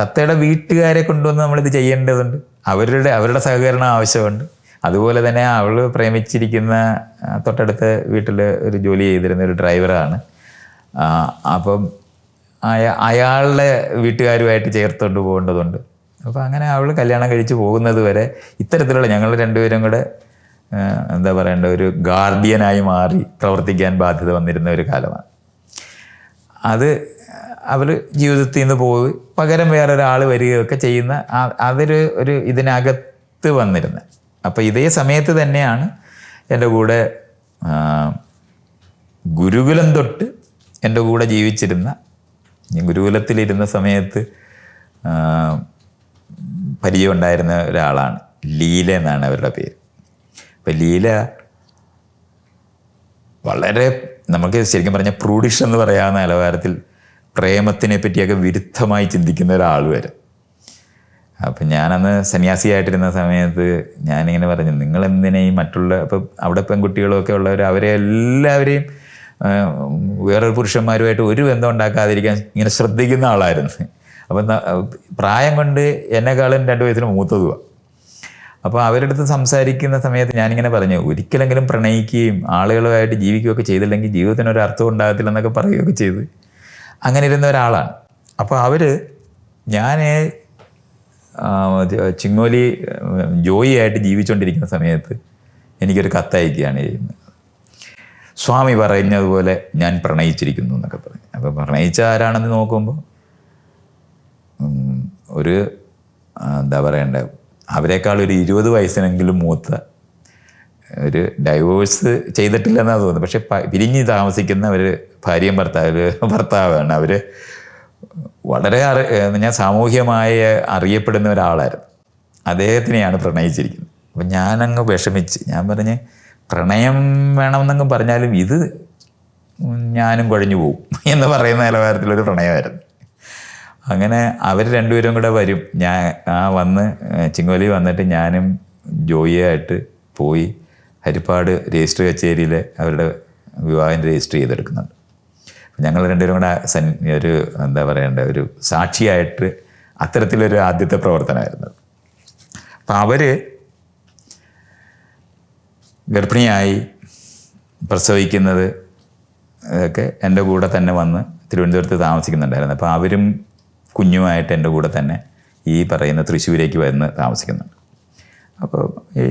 തത്തയുടെ വീട്ടുകാരെ കൊണ്ടുവന്ന് നമ്മളിത് ചെയ്യേണ്ടതുണ്ട്. അവരുടെ അവരുടെ സഹകരണം ആവശ്യമുണ്ട്. അതുപോലെ തന്നെ അവൾ പ്രേമിച്ചിരിക്കുന്ന തൊട്ടടുത്ത വീട്ടിൽ ഒരു ജോലി ചെയ്തിരുന്ന ഒരു ഡ്രൈവറാണ്. അപ്പം അയ- അയാളുടെ വീട്ടുകാരുമായിട്ട് ചേർത്തുകൊണ്ട് പോകേണ്ടതുണ്ട്. അപ്പോൾ അങ്ങനെ അവൾ കല്യാണം കഴിച്ച് പോകുന്നത് വരെ ഇത്തരത്തിലുള്ള ഞങ്ങൾ രണ്ടുപേരും കൂടെ എന്താ പറയേണ്ട ഒരു ഗാർഡിയനായി മാറി പ്രവർത്തിക്കാൻ ബാധ്യത വന്നിരുന്ന ഒരു കാലമാണ്. അത് അവർ ജീവിതത്തിൽ നിന്ന് പോയി. പകരം വേറൊരാൾ വരികയൊക്കെ ചെയ്യുന്ന അതൊരു ഒരു ഇതിനകത്ത് വന്നിരുന്ന. അപ്പോൾ ഇതേ സമയത്ത് തന്നെയാണ് എന്റെ കൂടെ ഗുരുകുലം തൊട്ട് എന്റെ കൂടെ ജീവിച്ചിരുന്ന ഗുരുകുലത്തിലിരുന്ന സമയത്ത് പരിചയം പരിചയമുണ്ടായിരുന്ന ഒരാളാണ്. ലീല എന്നാണ് അവരുടെ പേര്. അപ്പം ലീല വളരെ നമുക്ക് ശരിക്കും പറഞ്ഞാൽ പ്രൂഡിഷ് എന്ന് പറയാവുന്ന നിലവാരത്തിൽ പ്രേമത്തിനെ പറ്റിയൊക്കെ വിരുദ്ധമായി ചിന്തിക്കുന്ന ഒരാൾ വരെ. അപ്പം ഞാനന്ന് സന്യാസിയായിട്ടിരുന്ന സമയത്ത് ഞാനിങ്ങനെ പറഞ്ഞു നിങ്ങൾ എന്തിനാ മറ്റുള്ള ഇപ്പം അവിടെ പെൺകുട്ടികളൊക്കെ ഉള്ളവർ അവരെ എല്ലാവരെയും വേറൊരു പുരുഷന്മാരുമായിട്ട് ഒരു ബന്ധം ഉണ്ടാക്കാതിരിക്കാൻ ഇങ്ങനെ ശ്രദ്ധിക്കുന്ന ആളായിരുന്നു. അപ്പം പ്രായം കൊണ്ട് എന്നെക്കാളും രണ്ട് വയസ്സിന് മൂത്തതുമാണ് അപ്പോൾ അവരുടെ അടുത്ത് സംസാരിക്കുന്ന സമയത്ത് ഞാനിങ്ങനെ പറഞ്ഞു ഒരിക്കലെങ്കിലും പ്രണയിക്കുകയും ആളുകളുമായിട്ട് ജീവിക്കുകയൊക്കെ ചെയ്തില്ലെങ്കിൽ ജീവിതത്തിന് ഒരു അർത്ഥം ഉണ്ടാകത്തില്ലെന്നൊക്കെ പറയുകയൊക്കെ ചെയ്ത് അങ്ങനെ ഇരുന്ന ഒരാളാണ്. അപ്പോൾ അവർ ഞാൻ ചിങ്ങോലി ജോയിയായിട്ട് ജീവിച്ചുകൊണ്ടിരിക്കുന്ന സമയത്ത് എനിക്കൊരു കത്തയക്കുകയാണ് ചെയ്യുന്നത്. സ്വാമി പറഞ്ഞതുപോലെ ഞാൻ പ്രണയിച്ചിരിക്കുന്നു എന്നൊക്കെ പറഞ്ഞു. അപ്പോൾ പ്രണയിച്ച ആരാണെന്ന് നോക്കുമ്പോൾ ഒരു എന്താ പറയണ്ടേ അവരെക്കാൾ ഒരു ഇരുപത് വയസ്സിനെങ്കിലും മൂത്ത ഒരു ഡൈവോഴ്സ് ചെയ്തിട്ടില്ലെന്നാണ് തോന്നുന്നത്. പക്ഷേ പിരിഞ്ഞ് താമസിക്കുന്ന ഒരു ഭാര്യയും ഭർത്താവ് ഭർത്താവാണ് അവർ വളരെ അറി ഞാൻ സാമൂഹ്യമായി അറിയപ്പെടുന്ന ഒരാളായിരുന്നു. അദ്ദേഹത്തിനെയാണ് പ്രണയിച്ചിരിക്കുന്നത്. അപ്പം ഞാനങ്ങ് വിഷമിച്ച് ഞാൻ പറഞ്ഞ് പ്രണയം വേണമെന്നങ്ങ് പറഞ്ഞാലും ഇത് ഞാനും കുഴഞ്ഞു പോകും എന്ന് പറയുന്ന നിലവാരത്തിലൊരു പ്രണയമായിരുന്നു. അങ്ങനെ അവർ രണ്ടുപേരും കൂടെ വരും. ഞാൻ ആ വന്ന് ചിങ്ങോലി വന്നിട്ട് ഞാനും ജോയിയായിട്ട് പോയി ഹരിപ്പാട് രജിസ്റ്റർ കച്ചേരിയിൽ അവരുടെ വിവാഹം രജിസ്റ്റർ ചെയ്തെടുക്കുന്നുണ്ട്. ഞങ്ങൾ രണ്ടുപേരും കൂടെ സൻ ഒരു എന്താ പറയേണ്ട ഒരു സാക്ഷിയായിട്ട് അത്തരത്തിലൊരു ആദ്യത്തെ പ്രവർത്തനമായിരുന്നു. അപ്പം അവർ ഗർഭിണിയായി പ്രസവിക്കുന്നത് ഒക്കെ എന്റെ കൂടെ തന്നെ വന്ന് തിരുവനന്തപുരത്ത് താമസിക്കുന്നുണ്ടായിരുന്നു. അപ്പോൾ അവരും കുഞ്ഞുമായിട്ട് എന്റെ കൂടെ തന്നെ ഈ പറയുന്ന തൃശ്ശൂരേക്ക് വന്ന് താമസിക്കുന്നുണ്ട്. അപ്പോൾ ഈ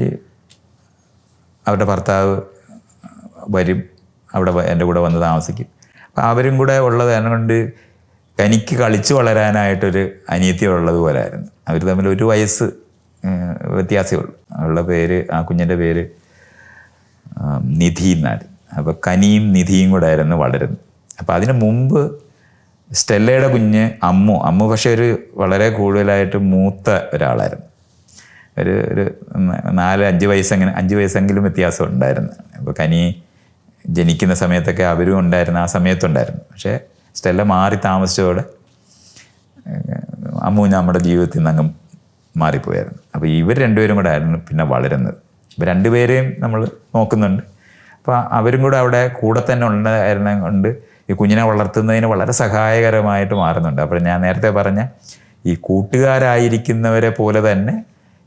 അവരുടെ ഭർത്താവ് വരും അവിടെ എന്റെ കൂടെ വന്ന് താമസിക്കും. അപ്പം അവരും കൂടെ ഉള്ളത് കൊണ്ട് കനിക്ക് കളിച്ച് വളരാനായിട്ടൊരു അനിയത്തി ഉള്ളതുപോലായിരുന്നു അവർ തമ്മിൽ ഒരു വയസ്സ് വ്യത്യാസമേ ഉള്ളൂ. അവളുടെ പേര് ആ കുഞ്ഞിന്റെ പേര് നിധി എന്നാണ്. അപ്പോൾ കനിയും നിധിയും കൂടെ ആയിരുന്നു വളരുന്നത്. അപ്പോൾ അതിന് മുമ്പ് സ്റ്റെല്ലയുടെ കുഞ്ഞ് അമ്മു അമ്മു പക്ഷേ ഒരു വളരെ കൂടുതലായിട്ട് മൂത്ത ഒരാളായിരുന്നു. ഒരു ഒരു നാല് അഞ്ച് വയസ്സെങ്ങനെ അഞ്ച് വയസ്സെങ്കിലും വ്യത്യാസം ഉണ്ടായിരുന്നു. അപ്പോൾ കനി ജനിക്കുന്ന സമയത്തൊക്കെ അവരും ഉണ്ടായിരുന്നു ആ സമയത്തുണ്ടായിരുന്നു. പക്ഷേ സ്റ്റെല്ല മാറി താമസിച്ചതോടെ അമ്മു നമ്മുടെ ജീവിതത്തിൽ നിന്ന് അങ്ങ് മാറിപ്പോയായിരുന്നു. അപ്പോൾ ഇവർ രണ്ടുപേരും കൂടെ ആയിരുന്നു പിന്നെ വളരുന്നത്. ഇവർ രണ്ടുപേരെയും നമ്മൾ നോക്കുന്നുണ്ട്. അപ്പോൾ അവരും കൂടെ അവിടെ കൂടെ തന്നെ ഉണ്ടായിരുന്ന കൊണ്ട് ഈ കുഞ്ഞിനെ വളർത്തുന്നതിന് വളരെ സഹായകരമായിട്ട് മാറുന്നുണ്ട്. അപ്പോൾ ഞാൻ നേരത്തെ പറഞ്ഞ ഈ കൂട്ടുകാരായിരിക്കുന്നവരെ പോലെ തന്നെ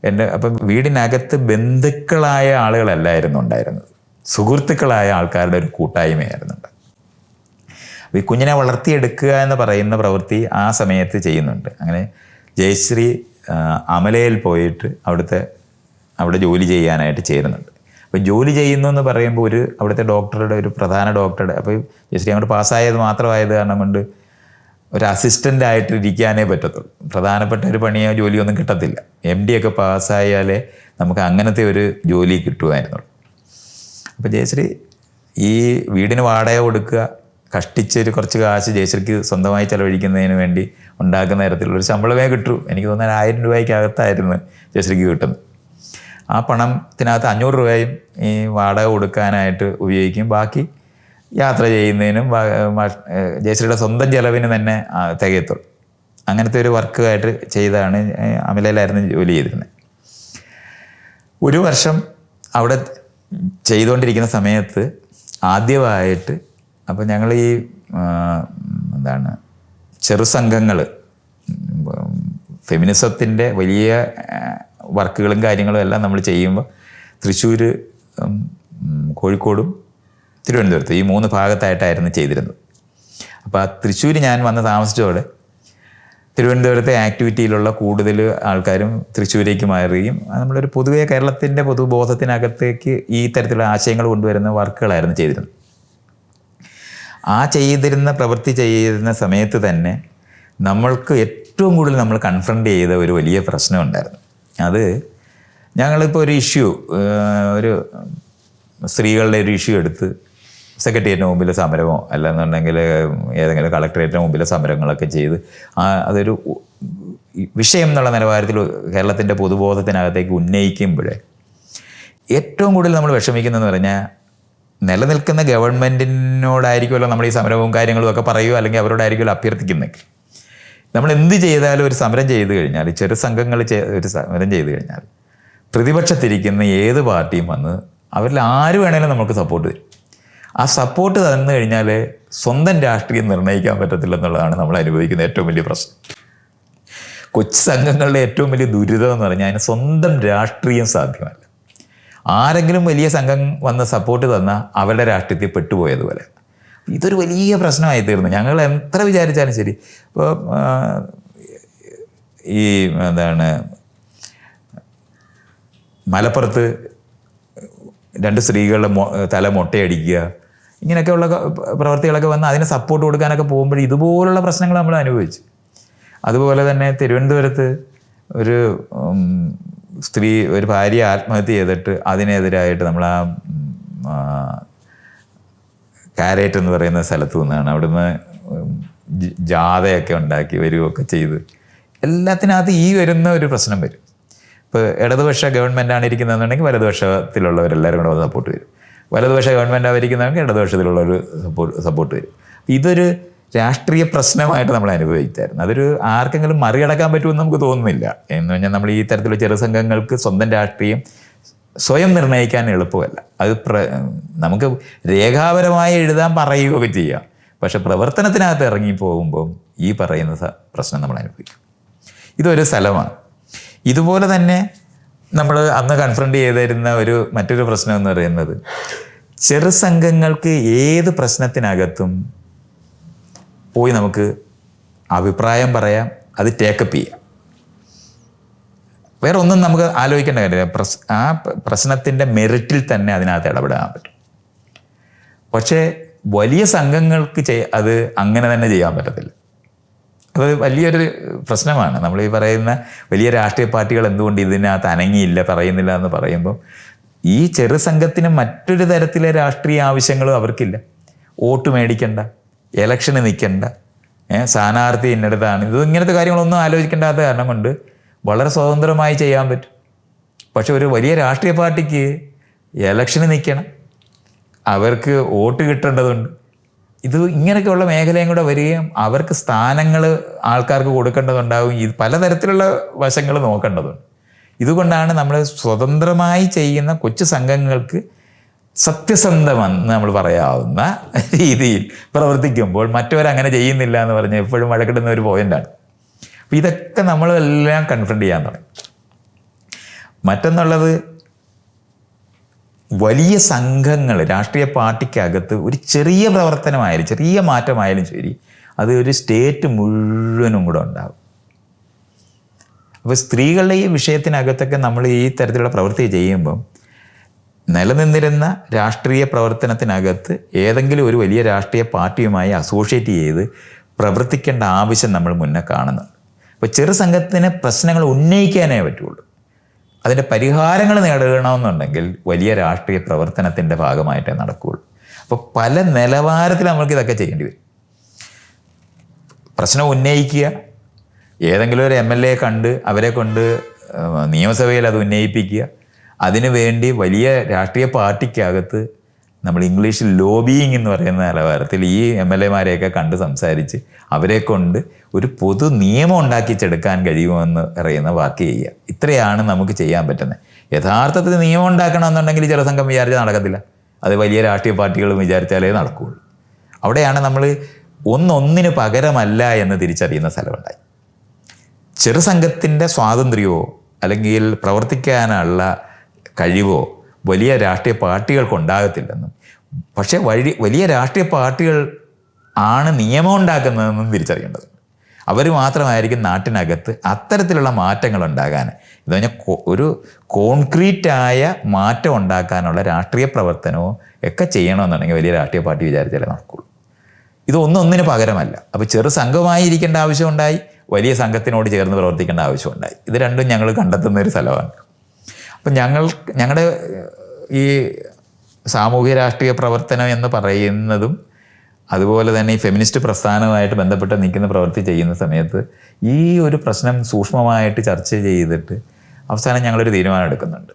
എന്റെ അപ്പം വീടിനകത്ത് ബന്ധുക്കളായ ആളുകളല്ലായിരുന്നു ഉണ്ടായിരുന്നത്. സുഹൃത്തുക്കളായ ആൾക്കാരുടെ ഒരു കൂട്ടായ്മയായിരുന്നുണ്ട്. ഈ കുഞ്ഞിനെ വളർത്തിയെടുക്കുക എന്ന് പറയുന്ന പ്രവൃത്തി ആ സമയത്ത് ചെയ്യുന്നുണ്ട്. അങ്ങനെ ജയശ്രീ അമലയിൽ പോയിട്ട് അവിടുത്തെ അവിടെ ജോലി ചെയ്യാനായിട്ട് ചേരുന്നുണ്ട്. അപ്പോൾ ജോലി ചെയ്യുന്നു എന്ന് പറയുമ്പോൾ ഒരു അവിടുത്തെ ഡോക്ടറുടെ ഒരു പ്രധാന ഡോക്ടറുടെ അപ്പോൾ ജയശ്രീ അങ്ങോട്ട് പാസ്സായത് മാത്രമായത് കാരണം കൊണ്ട് ഒരു അസിസ്റ്റന്റ് ആയിട്ട് ഇരിക്കാനേ പറ്റത്തുള്ളൂ. പ്രധാനപ്പെട്ട ഒരു പണിയോ ജോലിയോ ഒന്നും കിട്ടത്തില്ല. എം ഡി ഒക്കെ പാസ്സായാലേ നമുക്ക് അങ്ങനത്തെ ഒരു ജോലി കിട്ടുമായിരുന്നുള്ളൂ. അപ്പോൾ ജയശ്രീ ഈ വീടിന് വാടക കൊടുക്കുക കഷ്ടിച്ച് ഒരു കുറച്ച് കാശ് ജയശ്രീക്ക് സ്വന്തമായി ചിലവഴിക്കുന്നതിന് വേണ്ടി ഉണ്ടാക്കുന്ന തരത്തിലുള്ളൊരു ശമ്പളമേ കിട്ടൂ. എനിക്ക് തോന്നുന്നത് ആയിരം രൂപയ്ക്കകത്തായിരുന്നു ജയശ്രീക്ക് കിട്ടുന്നത്. ആ പണത്തിനകത്ത് അഞ്ഞൂറ് രൂപയും ഈ വാടക കൊടുക്കാനായിട്ട് ഉപയോഗിക്കും. ബാക്കി യാത്ര ചെയ്യുന്നതിനും ജയശ്രീയുടെ സ്വന്തം ചെലവിന് തന്നെ തികയത്തുള്ളൂ. അങ്ങനത്തെ ഒരു വർക്കുമായിട്ട് ചെയ്താണ് അമിലയിലായിരുന്നു ജോലി ചെയ്തിരുന്നത് ഒരു വർഷം അവിടെ ചെയ്തുകൊണ്ടിരിക്കുന്ന സമയത്ത് ആദ്യമായിട്ട് അപ്പോൾ ഞങ്ങൾ ഈ എന്താണ് ചെറുസംഘങ്ങൾ ഫെമിനിസത്തിന്റെ വലിയ വർക്കുകളും കാര്യങ്ങളും എല്ലാം നമ്മൾ ചെയ്യുമ്പോൾ തൃശ്ശൂർ കോഴിക്കോടും തിരുവനന്തപുരത്ത് ഈ മൂന്ന് ഭാഗത്തായിട്ടായിരുന്നു ചെയ്തിരുന്നത്. അപ്പോൾ ആ തൃശ്ശൂർ ഞാൻ വന്ന് താമസിച്ചതോടെ തിരുവനന്തപുരത്തെ ആക്ടിവിറ്റിയിലുള്ള കൂടുതൽ ആൾക്കാരും തൃശ്ശൂരേക്ക് മാറുകയും നമ്മളൊരു പൊതുവെ കേരളത്തിന്റെ പൊതുബോധത്തിനകത്തേക്ക് ഈ തരത്തിലുള്ള ആശയങ്ങൾ കൊണ്ടുവരുന്ന വർക്കുകളായിരുന്നു ചെയ്തിരുന്നത്. ആ ചെയ്തിരുന്ന പ്രവൃത്തി ചെയ്യുന്ന സമയത്ത് തന്നെ നമ്മൾക്ക് ഏറ്റവും കൂടുതൽ നമ്മൾ കൺഫ്രണ്ട് ചെയ്ത ഒരു വലിയ പ്രശ്നം ഉണ്ടായിരുന്നു. അത് ഞങ്ങളിപ്പോൾ ഒരു ഇഷ്യൂ ഒരു സ്ത്രീകളുടെ ഒരു ഇഷ്യൂ എടുത്ത് സെക്രട്ടേറിയറ്റിന് മുമ്പിൽ സമരമോ അല്ലെന്നുണ്ടെങ്കിൽ ഏതെങ്കിലും കളക്ടറേറ്റിന് മുമ്പിൽ സമരങ്ങളൊക്കെ ചെയ്ത് അതൊരു വിഷയം എന്നുള്ള നിലവാരത്തിൽ കേരളത്തിന്റെ പൊതുബോധത്തിനകത്തേക്ക് ഉന്നയിക്കുമ്പോഴേ ഏറ്റവും കൂടുതൽ നമ്മൾ വിഷമിക്കുന്നതെന്ന് പറഞ്ഞാൽ നിലനിൽക്കുന്ന ഗവൺമെന്റിനോടായിരിക്കുമല്ലോ നമ്മൾ ഈ സമരവും കാര്യങ്ങളും ഒക്കെ പറയുക അല്ലെങ്കിൽ അവരോടായിരിക്കുമല്ലോ അഭ്യർത്ഥിക്കുന്നത് നമ്മൾ എന്ത് ചെയ്താലും ഒരു സമരം ചെയ്തു കഴിഞ്ഞാൽ ചെറു സംഘങ്ങൾ ഒരു സമരം ചെയ്തു കഴിഞ്ഞാൽ പ്രതിപക്ഷത്തിരിക്കുന്ന ഏത് പാർട്ടിയും വന്ന് അവരിൽ ആര് വേണേലും നമുക്ക് സപ്പോർട്ട് തരും. ആ സപ്പോർട്ട് തന്നു കഴിഞ്ഞാൽ സ്വന്തം രാഷ്ട്രീയം നിർണയിക്കാൻ പറ്റത്തില്ല എന്നുള്ളതാണ് നമ്മൾ അനുഭവിക്കുന്ന ഏറ്റവും വലിയ പ്രശ്നം. കൊച്ചു സംഘങ്ങളുടെ ഏറ്റവും വലിയ ദുരിതം എന്ന് പറഞ്ഞാൽ അതിന് സ്വന്തം രാഷ്ട്രീയം സാധ്യമല്ല. ആരെങ്കിലും വലിയ സംഘം വന്ന് സപ്പോർട്ട് തന്നാൽ അവരുടെ രാഷ്ട്രീയത്തിൽ പെട്ടുപോയതുപോലെ. ഇതൊരു വലിയ പ്രശ്നമായി തീർന്നു ഞങ്ങൾ എത്ര വിചാരിച്ചാലും ശരി. ഇപ്പോൾ ഈ എന്താണ് മലപ്പുറത്ത് രണ്ട് സ്ത്രീകളുടെ തല മൊട്ടയടിക്കുക ഇങ്ങനെയൊക്കെയുള്ള പ്രവർത്തികളൊക്കെ വന്ന് അതിന് സപ്പോർട്ട് കൊടുക്കാനൊക്കെ പോകുമ്പോൾ ഇതുപോലുള്ള പ്രശ്നങ്ങൾ നമ്മൾ അനുഭവിച്ചു. അതുപോലെ തന്നെ തിരുവനന്തപുരത്ത് ഒരു സ്ത്രീ ഒരു ഭാര്യ ആത്മഹത്യ ചെയ്തിട്ട് അതിനെതിരായിട്ട് നമ്മൾ ആ കാരേറ്റ് എന്ന് പറയുന്ന സ്ഥലത്ത് നിന്നാണ് അവിടുന്ന് ജാഥയൊക്കെ ഉണ്ടാക്കി വരികയൊക്കെ ചെയ്ത് എല്ലാത്തിനകത്ത് ഈ വരുന്ന ഒരു പ്രശ്നം വരും. ഇപ്പോൾ ഇടതുപക്ഷ ഗവൺമെന്റാണ് ഇരിക്കുന്നതെന്നുണ്ടെങ്കിൽ വലതുപക്ഷത്തിലുള്ളവരെല്ലാവരും കൂടെ സപ്പോർട്ട് വരും. വലതുപക്ഷ ഗവൺമെന്റ് ഇരിക്കുന്നതെങ്കിൽ ഇടതുപക്ഷത്തിലുള്ളൊരു സപ്പോർട്ട് സപ്പോർട്ട് വരും. ഇതൊരു രാഷ്ട്രീയ പ്രശ്നമായിട്ട് നമ്മൾ അനുഭവിച്ചായിരുന്നു. അതൊരു ആർക്കെങ്കിലും മറികടക്കാൻ പറ്റുമെന്ന് നമുക്ക് തോന്നുന്നില്ല. എന്ന് പറഞ്ഞാൽ നമ്മൾ ഈ തരത്തിലുള്ള ചെറുസംഘങ്ങൾക്ക് സ്വന്തം രാഷ്ട്രീയം സ്വയം നിർണയിക്കാൻ എളുപ്പമല്ല. അത് പ്ര നമുക്ക് രേഖാപരമായി എഴുതാൻ പറയുകയൊക്കെ ചെയ്യാം. പക്ഷെ പ്രവർത്തനത്തിനകത്ത് ഇറങ്ങി പോകുമ്പോൾ ഈ പറയുന്ന പ്രശ്നം നമ്മൾ അനുഭവിക്കും. ഇതൊരു സ്ഥലമാണ്. ഇതുപോലെ തന്നെ നമ്മൾ അന്ന് കൺഫ്രണ്ട് ചെയ്തിരുന്ന ഒരു മറ്റൊരു പ്രശ്നം എന്ന് പറയുന്നത് ചെറു സംഘങ്ങൾക്ക് ഏത് പ്രശ്നത്തിനകത്തും പോയി നമുക്ക് അഭിപ്രായം പറയാം അത് ടേക്കപ്പ് ചെയ്യാം. വേറെ ഒന്നും നമുക്ക് ആലോചിക്കേണ്ട കാര്യമില്ല. പ്രസ് ആ പ്രശ്നത്തിന്റെ മെറിറ്റിൽ തന്നെ അതിനകത്ത് ഇടപെടാൻ പറ്റും. പക്ഷേ വലിയ സംഘങ്ങൾക്ക് ചെയ് അത് അങ്ങനെ തന്നെ ചെയ്യാൻ പറ്റത്തില്ല. അത് വലിയൊരു പ്രശ്നമാണ്. നമ്മൾ ഈ പറയുന്ന വലിയ രാഷ്ട്രീയ പാർട്ടികൾ എന്തുകൊണ്ട് ഇതിനകത്ത് അനങ്ങിയില്ല പറയുന്നില്ല എന്ന് പറയുമ്പോൾ ഈ ചെറു സംഘത്തിന് മറ്റൊരു തരത്തിലെ രാഷ്ട്രീയ ആവശ്യങ്ങളും അവർക്കില്ല. വോട്ട് മേടിക്കണ്ട ഇലക്ഷന് നിൽക്കണ്ട സ്ഥാനാർത്ഥി ഇന്നടത്താണ് ഇത് ഇങ്ങനത്തെ കാര്യങ്ങളൊന്നും ആലോചിക്കേണ്ടാത്ത കാരണം കൊണ്ട് വളരെ സ്വതന്ത്രമായി ചെയ്യാൻ പറ്റും. പക്ഷെ ഒരു വലിയ രാഷ്ട്രീയ പാർട്ടിക്ക് ഇലക്ഷന് നിൽക്കണം അവർക്ക് വോട്ട് കിട്ടേണ്ടതുണ്ട്. ഇത് ഇങ്ങനെയൊക്കെയുള്ള മേഖലയും കൂടെ വരികയും അവർക്ക് സ്ഥാനങ്ങൾ ആൾക്കാർക്ക് കൊടുക്കേണ്ടതുണ്ടാവും. ഇത് പലതരത്തിലുള്ള വശങ്ങൾ നോക്കേണ്ടതുണ്ട്. ഇതുകൊണ്ടാണ് നമ്മൾ സ്വതന്ത്രമായി ചെയ്യുന്ന കൊച്ചു സംഘങ്ങൾക്ക് സത്യസന്ധമെന്ന് നമ്മൾ പറയാവുന്ന രീതിയിൽ പ്രവർത്തിക്കുമ്പോൾ മറ്റവരങ്ങനെ ചെയ്യുന്നില്ല എന്ന് പറഞ്ഞ് എപ്പോഴും വഴക്കിടുന്ന ഒരു പോയിന്റാണ് അപ്പോൾ ഇതൊക്കെ നമ്മളെല്ലാം കൺഫ്രണ്ട് ചെയ്യാൻ തുടങ്ങി. മറ്റൊന്നുള്ളത് വലിയ സംഘങ്ങൾ രാഷ്ട്രീയ പാർട്ടിക്കകത്ത് ഒരു ചെറിയ പ്രവർത്തനമായാലും ചെറിയ മാറ്റമായാലും ശരി അത് ഒരു സ്റ്റേറ്റ് മുഴുവനും കൂടെ ഉണ്ടാകും. അപ്പോൾ സ്ത്രീകളുടെ ഈ വിഷയത്തിനകത്തൊക്കെ നമ്മൾ ഈ തരത്തിലുള്ള പ്രവൃത്തി ചെയ്യുമ്പം നിലനിന്നിരുന്ന രാഷ്ട്രീയ പ്രവർത്തനത്തിനകത്ത് ഏതെങ്കിലും ഒരു വലിയ രാഷ്ട്രീയ പാർട്ടിയുമായി അസോസിയേറ്റ് ചെയ്ത് പ്രവർത്തിക്കേണ്ട ആവശ്യം നമ്മൾ മുന്നേ കാണുന്നുണ്ട്. അപ്പോൾ ചെറു സംഘത്തിന് പ്രശ്നങ്ങൾ ഉന്നയിക്കാനേ പറ്റുള്ളൂ. അതിന്റെ പരിഹാരങ്ങൾ നേടണമെന്നുണ്ടെങ്കിൽ വലിയ രാഷ്ട്രീയ പ്രവർത്തനത്തിന്റെ ഭാഗമായിട്ടേ നടക്കുകയുള്ളൂ. അപ്പോൾ പല നിലവാരത്തിൽ നമ്മൾക്ക് ഇതൊക്കെ ചെയ്യേണ്ടി വരും. പ്രശ്നം ഉന്നയിക്കുക ഏതെങ്കിലും ഒരു എം എൽ എ കണ്ട് അവരെ കൊണ്ട് നിയമസഭയിൽ അത് ഉന്നയിപ്പിക്കുക. അതിനു വേണ്ടി വലിയ രാഷ്ട്രീയ പാർട്ടിക്കകത്ത് നമ്മൾ ഇംഗ്ലീഷിൽ ലോബിയിങ് എന്ന് പറയുന്ന നിലവാരത്തിൽ ഈ എം എൽ എമാരെയൊക്കെ കണ്ട് സംസാരിച്ച് അവരെ കൊണ്ട് ഒരു പൊതു നിയമം ഉണ്ടാക്കിച്ചെടുക്കാൻ കഴിയുമെന്ന് പറയുന്ന വർക്ക് ചെയ്യുക. ഇത്രയാണ് നമുക്ക് ചെയ്യാൻ പറ്റുന്നത്. യഥാർത്ഥത്തിൽ നിയമം ഉണ്ടാക്കണമെന്നുണ്ടെങ്കിൽ ചില സംഘം വിചാരിച്ചാൽ നടക്കത്തില്ല. അത് വലിയ രാഷ്ട്രീയ പാർട്ടികളും വിചാരിച്ചാലേ നടക്കുകയുള്ളൂ. അവിടെയാണ് നമ്മൾ ഒന്നൊന്നിന് പകരമല്ല എന്ന് തിരിച്ചറിയുന്ന സ്ഥലമുണ്ടായി ചെറുസംഘത്തിന്റെ സ്വാതന്ത്ര്യമോ അല്ലെങ്കിൽ പ്രവർത്തിക്കാനുള്ള കഴിവോ വലിയ രാഷ്ട്രീയ പാർട്ടികൾക്ക് ഉണ്ടാകത്തില്ലെന്നും. പക്ഷേ വഴി വലിയ രാഷ്ട്രീയ പാർട്ടികൾ ആണ് നിയമം ഉണ്ടാക്കുന്നതെന്നും തിരിച്ചറിയേണ്ടത് അവർ മാത്രമായിരിക്കും നാട്ടിനകത്ത് അത്തരത്തിലുള്ള മാറ്റങ്ങൾ ഉണ്ടാകാൻ. എന്ന് പറഞ്ഞാൽ ഒരു കോൺക്രീറ്റായ മാറ്റം ഉണ്ടാക്കാനുള്ള രാഷ്ട്രീയ പ്രവർത്തനവും ഒക്കെ ചെയ്യണമെന്നുണ്ടെങ്കിൽ വലിയ രാഷ്ട്രീയ പാർട്ടി വിചാരിച്ചാലേ നടക്കുള്ളൂ. ഇതൊന്നൊന്നിന് പകരമല്ല. അപ്പോൾ ചെറു സംഘമായി ഇരിക്കേണ്ട ആവശ്യമുണ്ടായി വലിയ സംഘത്തിനോട് ചേർന്ന് പ്രവർത്തിക്കേണ്ട ആവശ്യമുണ്ടായി. ഇത് രണ്ടും ഞങ്ങൾ കണ്ടെത്തുന്ന ഒരു സ്ഥലമാണ്. അപ്പം ഞങ്ങൾ ഞങ്ങളുടെ ഈ സാമൂഹ്യ രാഷ്ട്രീയ പ്രവർത്തനം എന്ന് പറയുന്നതും അതുപോലെ തന്നെ ഈ ഫെമിനിസ്റ്റ് പ്രസ്ഥാനവുമായിട്ട് ബന്ധപ്പെട്ട് നിൽക്കുന്ന പ്രവൃത്തി ചെയ്യുന്ന സമയത്ത് ഈ ഒരു പ്രശ്നം സൂക്ഷ്മമായിട്ട് ചർച്ച ചെയ്തിട്ട് അവസാനം ഞങ്ങളൊരു തീരുമാനം എടുക്കുന്നുണ്ട്.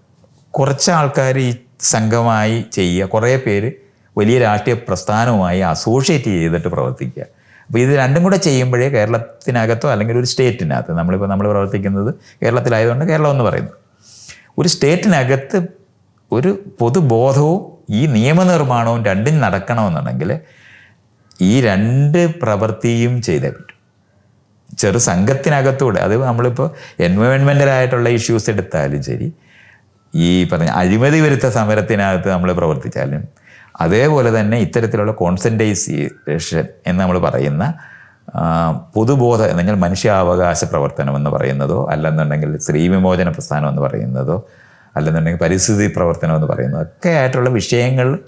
കുറച്ച് ആൾക്കാർ ഈ സംഘമായി ചെയ്യുക കുറേ പേര് വലിയ രാഷ്ട്രീയ പ്രസ്ഥാനവുമായി അസോഷിയേറ്റ് ചെയ്തിട്ട് പ്രവർത്തിക്കുക. അപ്പോൾ ഇത് രണ്ടും കൂടെ ചെയ്യുമ്പോഴേ കേരളത്തിനകത്തോ അല്ലെങ്കിൽ ഒരു സ്റ്റേറ്റിനകത്ത് നമ്മളിപ്പോൾ നമ്മൾ പ്രവർത്തിക്കുന്നത് കേരളത്തിലായതുകൊണ്ട് കേരളം എന്ന് പറയുന്നു. ഒരു സ്റ്റേറ്റിനകത്ത് ഒരു പൊതുബോധവും ഈ നിയമനിർമ്മാണവും രണ്ടും നടക്കണമെന്നുണ്ടെങ്കിൽ ഈ രണ്ട് പ്രവൃത്തിയും ചെയ്തേ പറ്റും. ചെറു സംഘത്തിനകത്തൂടെ അത് നമ്മളിപ്പോൾ എൻവയോൺമെന്റലായിട്ടുള്ള ഇഷ്യൂസ് എടുത്താലും ശരി ഈ പറഞ്ഞ അഴിമതി വരുത്ത സമരത്തിനകത്ത് നമ്മൾ പ്രവർത്തിച്ചാലും അതേപോലെ തന്നെ ഇത്തരത്തിലുള്ള കോൺസെൻട്രേഷൻ എന്ന് നമ്മൾ പറയുന്ന പൊതുബോധ എന്ന് മനുഷ്യാവകാശ പ്രവർത്തനം എന്ന് പറയുന്നതോ അല്ലെന്നുണ്ടെങ്കിൽ സ്ത്രീ വിമോചന പ്രസ്ഥാനം എന്ന് പറയുന്നതോ അല്ലെന്നുണ്ടെങ്കിൽ പരിസ്ഥിതി പ്രവർത്തനം എന്ന് പറയുന്നതോ ഒക്കെ ആയിട്ടുള്ള വിഷയങ്ങൾ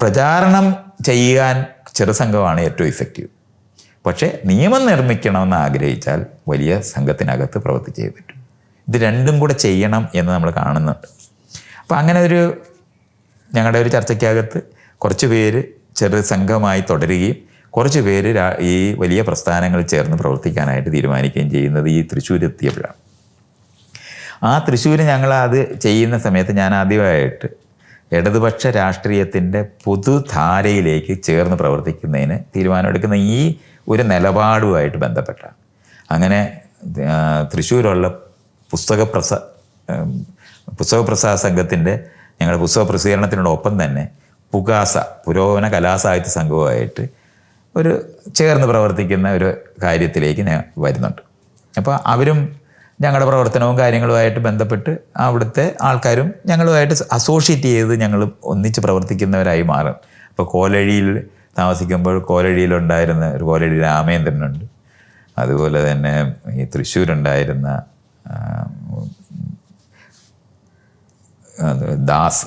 പ്രചാരണം ചെയ്യാൻ ചെറുസംഘമാണ് ഏറ്റവും ഇഫക്റ്റീവ് പക്ഷേ നിയമം നിർമ്മിക്കണമെന്ന് ആഗ്രഹിച്ചാൽ വലിയ സംഘത്തിനകത്ത് പ്രവർത്തിച്ചേ പറ്റും. ഇത് രണ്ടും കൂടെ ചെയ്യണം എന്ന് നമ്മൾ കാണുന്നുണ്ട്. അപ്പം അങ്ങനെ ഒരു ഞങ്ങളുടെ ഒരു ചർച്ചയ്ക്കകത്ത് കുറച്ച് പേര് ചെറു സംഘമായി തുടരുകയും കുറച്ച് പേര് ഈ വലിയ പ്രസ്ഥാനങ്ങൾ ചേർന്ന് പ്രവർത്തിക്കാനായിട്ട് തീരുമാനിക്കുകയും ചെയ്യുന്നത് ഈ തൃശ്ശൂർ എത്തിയപ്പോഴാണ്. ആ തൃശ്ശൂർ ഞങ്ങൾ അത് ചെയ്യുന്ന സമയത്ത് ഞാൻ ആദ്യമായിട്ട് ഇടതുപക്ഷ രാഷ്ട്രീയത്തിന്റെ പുതുധാരയിലേക്ക് ചേർന്ന് പ്രവർത്തിക്കുന്നതിന് തീരുമാനമെടുക്കുന്ന ഈ ഒരു നിലപാടുമായിട്ട് ബന്ധപ്പെട്ട അങ്ങനെ തൃശ്ശൂരുള്ള പുസ്തക പ്രസ പുസ്തക പ്രസാദ സംഘത്തിന്റെ ഞങ്ങളുടെ പുസ്തക പ്രസിദ്ധീകരണത്തിനോടൊപ്പം തന്നെ പുകാസ പുരോഗമന കലാസാഹിത്യ സംഘവുമായിട്ട് ഒരു ചേർന്ന് പ്രവർത്തിക്കുന്ന ഒരു കാര്യത്തിലേക്ക് ഞാൻ വരുന്നുണ്ട്. അപ്പോൾ അവരും ഞങ്ങളുടെ പ്രവർത്തനവും കാര്യങ്ങളുമായിട്ട് ബന്ധപ്പെട്ട് അവിടുത്തെ ആൾക്കാരും ഞങ്ങളുമായിട്ട് അസോഷിയേറ്റ് ചെയ്ത് ഞങ്ങൾ ഒന്നിച്ച് പ്രവർത്തിക്കുന്നവരായി മാറും. അപ്പോൾ കോലഴിയിൽ താമസിക്കുമ്പോൾ കോലഴിയിലുണ്ടായിരുന്ന ഒരു കോലഴി രാമേന്ദ്രനുണ്ട്. അതുപോലെ തന്നെ ഈ തൃശ്ശൂരുണ്ടായിരുന്ന ദാസ്.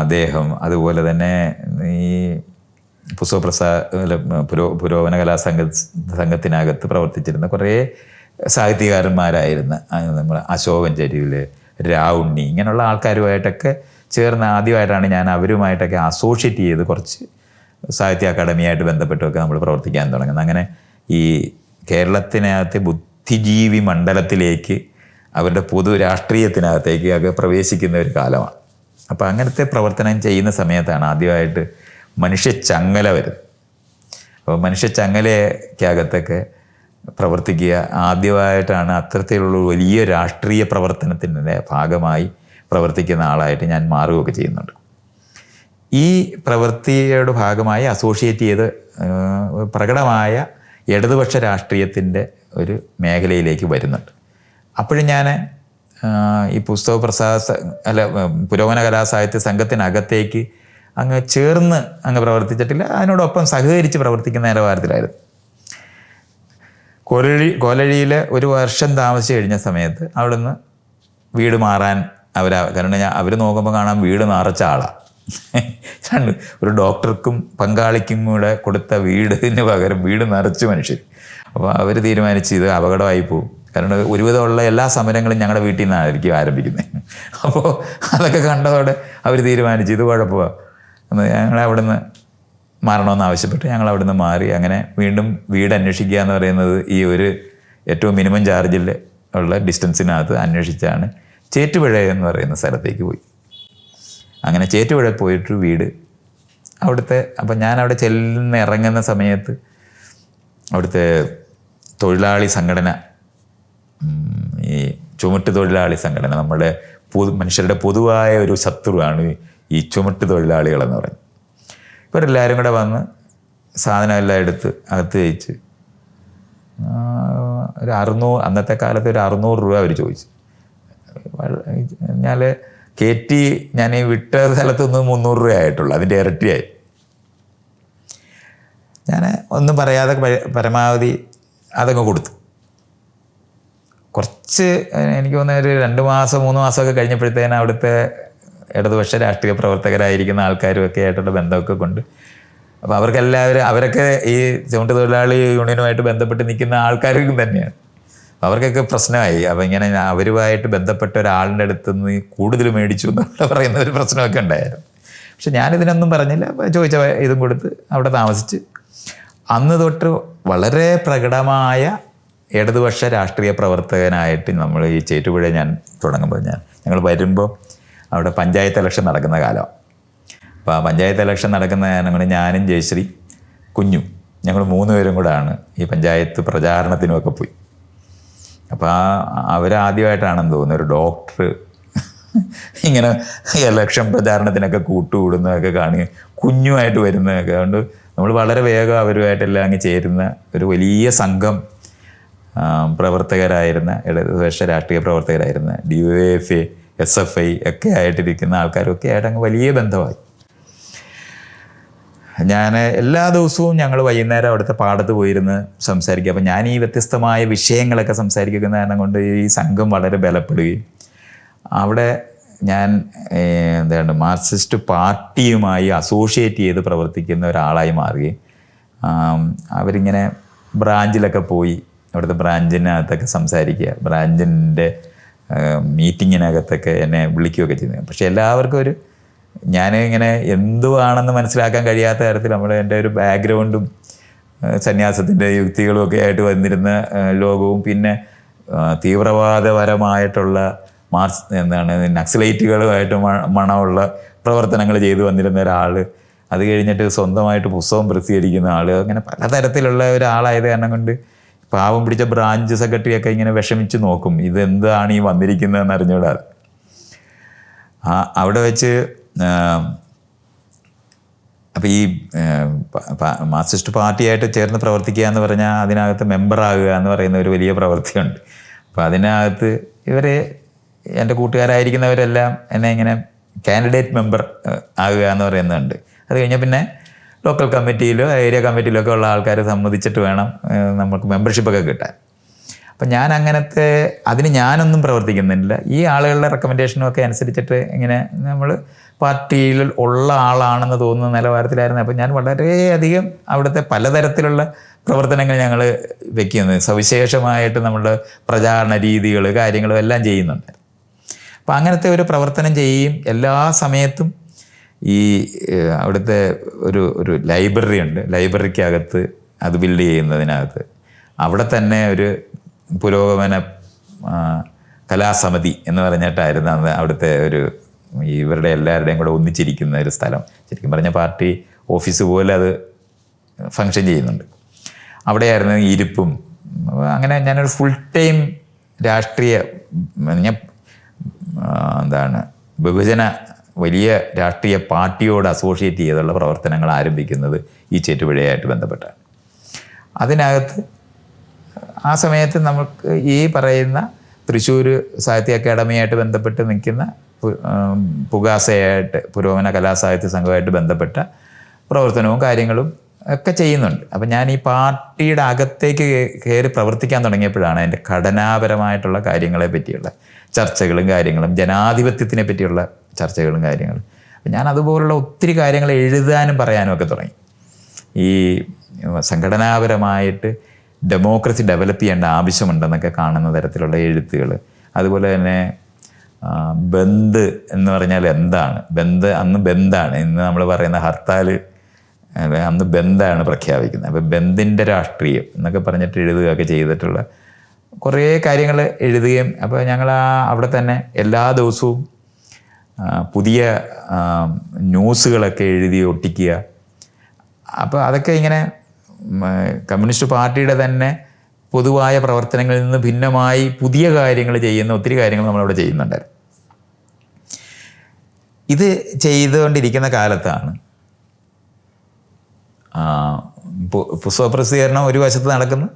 അദ്ദേഹം അതുപോലെ തന്നെ ഈ പുസ്തകപ്രസാ അല്ല, പുരോ പുരോഗമന കലാ സംഘ സംഘത്തിനകത്ത് പ്രവർത്തിച്ചിരുന്ന കുറേ സാഹിത്യകാരന്മാരായിരുന്ന. നമ്മൾ അശോകൻ ചരിവിൽ രാവുണ്ണി ഇങ്ങനെയുള്ള ആൾക്കാരുമായിട്ടൊക്കെ ചേർന്ന് ആദ്യമായിട്ടാണ് ഞാൻ അവരുമായിട്ടൊക്കെ അസോഷ്യേറ്റ് ചെയ്ത് കുറച്ച് സാഹിത്യ അക്കാദമിയായിട്ട് ബന്ധപ്പെട്ടൊക്കെ നമ്മൾ പ്രവർത്തിക്കാൻ തുടങ്ങുന്നത്. അങ്ങനെ ഈ കേരളത്തിനകത്തെ ബുദ്ധിജീവി മണ്ഡലത്തിലേക്ക് അവരുടെ പൊതു രാഷ്ട്രീയത്തിനകത്തേക്ക് ഒക്കെ പ്രവേശിക്കുന്ന ഒരു കാലമാണ്. അപ്പോൾ അങ്ങനത്തെ പ്രവർത്തനം ചെയ്യുന്ന സമയത്താണ് ആദ്യമായിട്ട് മനുഷ്യ ചങ്ങല വരുന്നത്. അപ്പോൾ മനുഷ്യ ചങ്ങലയ്ക്കകത്തൊക്കെ പ്രവർത്തിക്കുക ആദ്യമായിട്ടാണ് അത്തരത്തിലുള്ള വലിയ രാഷ്ട്രീയ പ്രവർത്തനത്തിന്റെ ഭാഗമായി പ്രവർത്തിക്കുന്ന ആളായിട്ട് ഞാൻ മാറുകയൊക്കെ ചെയ്യുന്നുണ്ട്. ഈ പ്രവൃത്തിയുടെ ഭാഗമായി അസോഷിയേറ്റ് ചെയ്ത് പ്രകടമായ ഇടതുപക്ഷ രാഷ്ട്രീയത്തിന്റെ ഒരു മേഖലയിലേക്ക് വരുന്നുണ്ട്. അപ്പോഴും ഞാൻ ഈ പുസ്തക പ്രസാദ അല്ല പുരോഗമന കലാസാഹിത്യ സംഘത്തിനകത്തേക്ക് അങ്ങ് ചേർന്ന് അങ്ങ് പ്രവർത്തിച്ചിട്ടില്ല. അതിനോടൊപ്പം സഹകരിച്ച് പ്രവർത്തിക്കുന്ന നിലവാരത്തിലായിരുന്നു. കോലഴി കോലഴിയിൽ ഒരു വർഷം താമസിച്ച് കഴിഞ്ഞ സമയത്ത് അവിടുന്ന് വീട് മാറാൻ അവരാ കാരണം ഞാൻ അവർ നോക്കുമ്പോൾ കാണാൻ വീട് നിറച്ച ആളാണ് ഒരു ഡോക്ടർക്കും പങ്കാളിക്കും കൂടെ കൊടുത്ത വീടിന് പകരം വീട് നിറച്ച് മനുഷ്യർ അപ്പോൾ അവർ തീരുമാനിച്ച് ഇത് അപകടമായി പോകും കാരണം ഒരുവിധമുള്ള എല്ലാ സമരങ്ങളും ഞങ്ങളുടെ വീട്ടിൽ നിന്നായിരിക്കും ആരംഭിക്കുന്നത് അപ്പോൾ അതൊക്കെ കണ്ടതോടെ അവർ തീരുമാനിച്ചു ഇത് കുഴപ്പമാണ് ഞങ്ങൾ അവിടുന്ന് മാറണമെന്ന് ആവശ്യപ്പെട്ട് ഞങ്ങൾ അവിടുന്ന് മാറി. അങ്ങനെ വീണ്ടും വീട് അന്വേഷിക്കുക എന്ന് പറയുന്നത് ഈ ഒരു ഏറ്റവും മിനിമം ചാർജിൽ ഉള്ള ഡിസ്റ്റൻസിനകത്ത് അന്വേഷിച്ചാണ് ചേറ്റുപുഴ എന്ന് പറയുന്ന സ്ഥലത്തേക്ക് പോയി. അങ്ങനെ ചേറ്റുപുഴ പോയിട്ട് വീട് അവിടുത്തെ അപ്പം ഞാൻ അവിടെ ചെല്ലുന്ന ഇറങ്ങുന്ന സമയത്ത് അവിടുത്തെ തൊഴിലാളി സംഘടന ഈ ചുമട്ട് തൊഴിലാളി സംഘടന നമ്മുടെ പൊതു മനുഷ്യരുടെ പൊതുവായ ഒരു ശത്രുവാണ് ഈ ചുമട്ട് തൊഴിലാളികളെന്ന് പറയുന്നത്. ഇവരെല്ലാവരും കൂടെ വന്ന് സാധനമെല്ലാം എടുത്ത് അകത്ത് ജയിച്ച് ഒരു അറുന്നൂറ് അന്നത്തെ കാലത്ത് ഒരു അറുന്നൂറ് രൂപ അവർ ചോദിച്ചു. ഞാൻ കയറ്റി ഞാൻ ഈ വിട്ട സ്ഥലത്ത് നിന്ന് മുന്നൂറ് രൂപ ആയിട്ടുള്ളൂ അതിന്റെ ഇരട്ടിയായി. ഞാൻ ഒന്നും പറയാതെ പരമാവധി അതങ്ങ് കൊടുത്തു. കുറച്ച് എനിക്ക് തോന്നുന്ന ഒരു രണ്ട് മാസം മൂന്ന് മാസമൊക്കെ കഴിഞ്ഞപ്പോഴത്തേന് അവിടുത്തെ ഇടതുപക്ഷ രാഷ്ട്രീയ പ്രവർത്തകരായിരിക്കുന്ന ആൾക്കാരും ഒക്കെ ആയിട്ടുള്ള ബന്ധമൊക്കെ കൊണ്ട്. അപ്പോൾ അവർക്കെല്ലാവരും അവരൊക്കെ ഈ ചുമട്ട് തൊഴിലാളി യൂണിയനുമായിട്ട് ബന്ധപ്പെട്ട് നിൽക്കുന്ന ആൾക്കാർക്കും തന്നെയാണ്. അപ്പോൾ അവർക്കൊക്കെ പ്രശ്നമായി. അപ്പോൾ ഇങ്ങനെ അവരുമായിട്ട് ബന്ധപ്പെട്ട ഒരാളിന്റെ അടുത്ത് നിന്ന് കൂടുതൽ മേടിച്ചു എന്നുള്ള പറയുന്ന ഒരു പ്രശ്നമൊക്കെ ഉണ്ടായിരുന്നു. പക്ഷെ ഞാനിതിനൊന്നും പറഞ്ഞില്ല. ചോദിച്ച ഇതും കൊടുത്ത് അവിടെ താമസിച്ച്. അന്ന് തൊട്ട് വളരെ പ്രകടമായ ഇടതുപക്ഷ രാഷ്ട്രീയ പ്രവർത്തകനായിട്ട് നമ്മൾ ഈ ചേറ്റുപുഴ ഞാൻ തുടങ്ങുമ്പോൾ ഞാൻ ഞങ്ങൾ വരുമ്പോൾ അവിടെ പഞ്ചായത്ത് ഇലക്ഷൻ നടക്കുന്ന കാലം. അപ്പോൾ ആ പഞ്ചായത്ത് ഇലക്ഷൻ നടക്കുന്ന ഞങ്ങൾ ഞാനും ജയശ്രീ കുഞ്ഞും ഞങ്ങൾ മൂന്ന് പേരും കൂടാണ് ഈ പഞ്ചായത്ത് പ്രചാരണത്തിനുമൊക്കെ പോയി. അപ്പോൾ ആ അവരാദ്യമായിട്ടാണെന്ന് തോന്നുന്നു ഒരു ഡോക്ടർ ഇങ്ങനെ ഇലക്ഷൻ പ്രചാരണത്തിനൊക്കെ കൂട്ടുകൂടുന്നതൊക്കെ കാണുക കുഞ്ഞുമായിട്ട് വരുന്നതൊക്കെ അതുകൊണ്ട് നമ്മൾ വളരെ വേഗം അവരുമായിട്ടെല്ലാം അങ്ങ് ചേരുന്ന ഒരു വലിയ സംഘം പ്രവർത്തകരായിരുന്ന ഇടതുപക്ഷ രാഷ്ട്രീയ പ്രവർത്തകരായിരുന്ന D U F A S F I ഒക്കെ ആയിട്ടിരിക്കുന്ന ആൾക്കാരൊക്കെ ആയിട്ട് അങ്ങ് വലിയ ബന്ധമായി. ഞാൻ എല്ലാ ദിവസവും ഞങ്ങൾ വൈകുന്നേരം അവിടുത്തെ പാടത്ത് പോയിരുന്ന് സംസാരിക്കുക അപ്പം ഞാൻ ഈ വ്യത്യസ്തമായ വിഷയങ്ങളൊക്കെ സംസാരിക്കുന്ന കാരണം കൊണ്ട് ഈ സംഘം വളരെ ബലപ്പെടുകയും അവിടെ ഞാൻ എന്താണ് മാർക്സിസ്റ്റ് പാർട്ടിയുമായി അസോഷിയേറ്റ് ചെയ്ത് പ്രവർത്തിക്കുന്ന ഒരാളായി മാറുകയും അവരിങ്ങനെ ബ്രാഞ്ചിലൊക്കെ പോയി അവിടുത്തെ ബ്രാഞ്ചിനകത്തൊക്കെ സംസാരിക്കുക ബ്രാഞ്ചിന്റെ മീറ്റിങ്ങിനകത്തൊക്കെ എന്നെ വിളിക്കുകയൊക്കെ ചെയ്യുന്നത്. പക്ഷേ എല്ലാവർക്കും ഒരു ഞാൻ ഇങ്ങനെ എന്തുവാണെന്ന് മനസ്സിലാക്കാൻ കഴിയാത്ത തരത്തിൽ നമ്മൾ എന്റെ ഒരു ബാക്ക്ഗ്രൗണ്ടും സന്യാസത്തിന്റെ യുക്തികളും ഒക്കെ ആയിട്ട് വന്നിരുന്ന ലോകവും പിന്നെ തീവ്രവാദപരമായിട്ടുള്ള മാർസ് എന്താണ് നക്സലൈറ്റുകളുമായിട്ട് മണമുള്ള പ്രവർത്തനങ്ങൾ ചെയ്തു വന്നിരുന്ന ഒരാൾ അത് കഴിഞ്ഞിട്ട് സ്വന്തമായിട്ട് പുസ്തകം പ്രസിദ്ധീകരിക്കുന്ന ആൾ അങ്ങനെ പലതരത്തിലുള്ള ഒരാളായത് കാരണം കൊണ്ട് പാവം പിടിച്ച ബ്രാഞ്ച് സെക്രട്ടറിയൊക്കെ ഇങ്ങനെ വിഷമിച്ച് നോക്കും. ഇതെന്താണ് ഈ വന്നിരിക്കുന്നതെന്ന് അറിഞ്ഞുകൂടാതെ ആ അവിടെ വെച്ച് അപ്പോൾ ഈ മാർസിസ്റ്റ് പാർട്ടിയായിട്ട് ചേർന്ന് പ്രവർത്തിക്കുക എന്ന് പറഞ്ഞാൽ അതിനകത്ത് മെമ്പറാകുക എന്ന് പറയുന്ന ഒരു വലിയ പ്രവൃത്തിയുണ്ട്. അപ്പോൾ അതിനകത്ത് ഇവർ എന്റെ കൂട്ടുകാരായിരിക്കുന്നവരെല്ലാം എന്നെ ഇങ്ങനെ കാൻഡിഡേറ്റ് മെമ്പർ ആകുക എന്ന് പറയുന്നുണ്ട്. അത് കഴിഞ്ഞാൽ പിന്നെ ലോക്കൽ കമ്മിറ്റിയിലോ ഏരിയ കമ്മിറ്റിയിലോ ഒക്കെ ഉള്ള ആൾക്കാരെ സമ്മതിച്ചിട്ട് വേണം നമുക്ക് മെമ്പർഷിപ്പൊക്കെ കിട്ടാൻ. അപ്പം ഞാൻ അങ്ങനത്തെ അതിന് ഞാനൊന്നും പ്രവർത്തിക്കുന്നില്ല. ഈ ആളുകളുടെ റെക്കമെൻഡേഷനും ഒക്കെ അനുസരിച്ചിട്ട് ഇങ്ങനെ നമ്മൾ പാർട്ടിയിൽ ഉള്ള ആളാണെന്ന് തോന്നുന്ന നിലവാരത്തിലായിരുന്നു. അപ്പം ഞാൻ വളരെയധികം അവിടുത്തെ പലതരത്തിലുള്ള പ്രവർത്തനങ്ങൾ ഞങ്ങൾ വെക്കുന്നത് സവിശേഷമായിട്ട് നമ്മുടെ പ്രചാരണ രീതികൾ കാര്യങ്ങളും എല്ലാം ചെയ്യുന്നുണ്ട്. അപ്പം അങ്ങനത്തെ ഒരു പ്രവർത്തനം ചെയ്യും. എല്ലാ സമയത്തും ഈ അവിടുത്തെ ഒരു ഒരു ലൈബ്രറി ഉണ്ട്. ലൈബ്രറിക്കകത്ത് അത് ബിൽഡ് ചെയ്യുന്നതിനകത്ത്. അവിടെ തന്നെ ഒരു പുരോഗമന കലാസമിതി എന്ന് പറഞ്ഞിട്ടായിരുന്നു അന്ന് അവിടുത്തെ ഒരു ഇവരുടെ എല്ലാവരുടെയും കൂടെ ഒന്നിച്ചിരിക്കുന്ന ഒരു സ്ഥലം. ശരിക്കും പറഞ്ഞ പാർട്ടി ഓഫീസ് പോലെ അത് ഫങ്ഷൻ ചെയ്യുന്നുണ്ട്. അവിടെയായിരുന്നു ഇരിപ്പും. അങ്ങനെ ഞാനൊരു ഫുൾ ടൈം രാഷ്ട്രീയ ഞാൻ എന്താണ് ബഹുജന വലിയ രാഷ്ട്രീയ പാർട്ടിയോട് അസോസിയേറ്റ് ചെയ്തുള്ള പ്രവർത്തനങ്ങൾ ആരംഭിക്കുന്നത് ഈ ചേറ്റുപുഴയായിട്ട് ബന്ധപ്പെട്ടാണ്. അതിനകത്ത് ആ സമയത്ത് നമുക്ക് ഈ പറയുന്ന തൃശ്ശൂർ സാഹിത്യ അക്കാദമിയായിട്ട് ബന്ധപ്പെട്ട് നിൽക്കുന്ന പുകാസയായിട്ട് പുരോഗമന കലാസാഹിത്യ സംഘമായിട്ട് ബന്ധപ്പെട്ട പ്രവർത്തനവും കാര്യങ്ങളും ഒക്കെ ചെയ്യുന്നുണ്ട്. അപ്പം ഞാൻ ഈ പാർട്ടിയുടെ അകത്തേക്ക് കയറി പ്രവർത്തിക്കാൻ തുടങ്ങിയപ്പോഴാണ് എന്റെ ഘടനാപരമായിട്ടുള്ള കാര്യങ്ങളെ പറ്റിയുള്ള ചർച്ചകളും കാര്യങ്ങളും ജനാധിപത്യത്തിനെ പറ്റിയുള്ള ചർച്ചകളും കാര്യങ്ങളും. അപ്പം ഞാൻ അതുപോലുള്ള ഒത്തിരി കാര്യങ്ങൾ എഴുതാനും പറയാനും ഒക്കെ തുടങ്ങി. ഈ സംഘടനാപരമായിട്ട് ഡെമോക്രസി ഡെവലപ്പ് ചെയ്യേണ്ട ആവശ്യമുണ്ടെന്നൊക്കെ കാണുന്ന തരത്തിലുള്ള എഴുത്തുകൾ. അതുപോലെ തന്നെ ബന്ദ് എന്ന് പറഞ്ഞാൽ എന്താണ്? ബന്ദ് അന്ന് ബന്ദാണ് ഇന്ന് നമ്മൾ പറയുന്ന ഹർത്താൽ അന്ന് ബന്ദാണ് പ്രഖ്യാപിക്കുന്നത്. അപ്പോൾ ബന്ദിന്റെ രാഷ്ട്രീയം എന്നൊക്കെ പറഞ്ഞിട്ട് എഴുതുകയൊക്കെ ചെയ്തിട്ടുള്ള കുറേ കാര്യങ്ങൾ എഴുതുകയും അപ്പോൾ ഞങ്ങൾ ആ അവിടെ തന്നെ എല്ലാ ദിവസവും പുതിയ ന്യൂസുകളൊക്കെ എഴുതി ഒട്ടിക്കുക. അപ്പോൾ അതൊക്കെ ഇങ്ങനെ കമ്മ്യൂണിസ്റ്റ് പാർട്ടിയുടെ തന്നെ പൊതുവായ പ്രവർത്തനങ്ങളിൽ നിന്ന് ഭിന്നമായി പുതിയ കാര്യങ്ങൾ ചെയ്യുന്ന ഒത്തിരി കാര്യങ്ങൾ നമ്മളവിടെ ചെയ്യുന്നുണ്ടായിരുന്നു. ഇത് ചെയ്തുകൊണ്ടിരിക്കുന്ന കാലത്താണ് പുസ്തക പ്രസിദ്ധീകരണം ഒരു വശത്ത് നടക്കുന്നു.